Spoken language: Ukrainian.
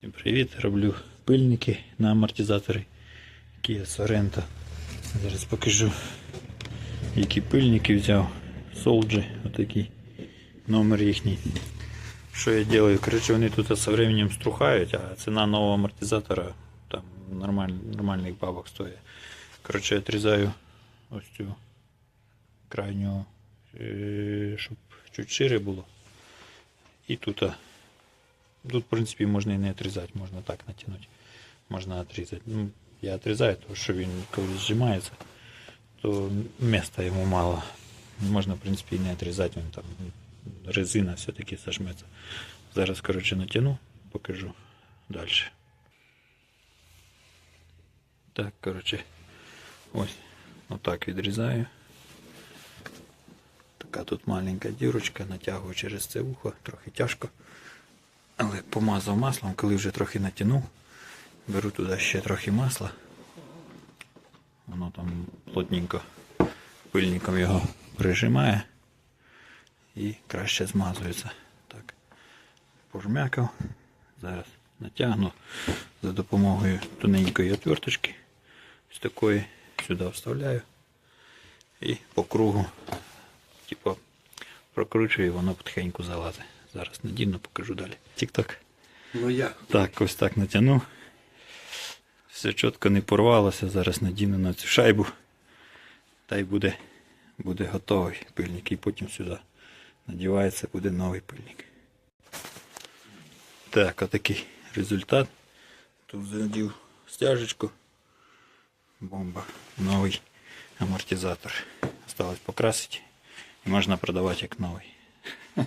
Всім привіт! Роблю пильники на амортизатори Kia Sorento. Зараз покажу, які пильники взяв. Solgy, отакий номер їхній. Що я делаю? Короче, вони тут со временем струхають, а ціна нового амортизатора там нормаль, нормальних бабок стоїть. Короче, отрізаю ось цю крайню, е, щоб чуть шире було. І тут Тут, в принципі, можна і не отрізати, можна так натягнути. Можна отрізати. Ну, я отрізаю, тому що він коли зжимається, то міста йому мало. Можна, в принципі, і не отрізати, він там резина все-таки сожметься. Зараз, коротше, натягну, покажу далі. Так, коротше, ось, отак відрізаю. Така тут маленька дірочка, натягую через це вухо, трохи тяжко. Але помазав маслом, коли вже трохи натягнув, беру туди ще трохи масла. Воно там плотненько пильником його прижимає і краще змазується. Так, пожмякав. Зараз натягну за допомогою тоненької отверточки. Ось такої сюди вставляю і по кругу, типу, прокручую, і воно потихеньку залазить. Зараз надійно покажу далі. Тік-ток. Ну я. Так, ось так натягнув. Все чітко не порвалося. Зараз надіну на цю шайбу. Та й буде, буде готовий пильник. І потім сюди надівається, буде новий пильник. Так, отакий результат. Тут задів стяжечку. Бомба. Новий амортизатор. Осталось покрасити. І можна продавати як новий.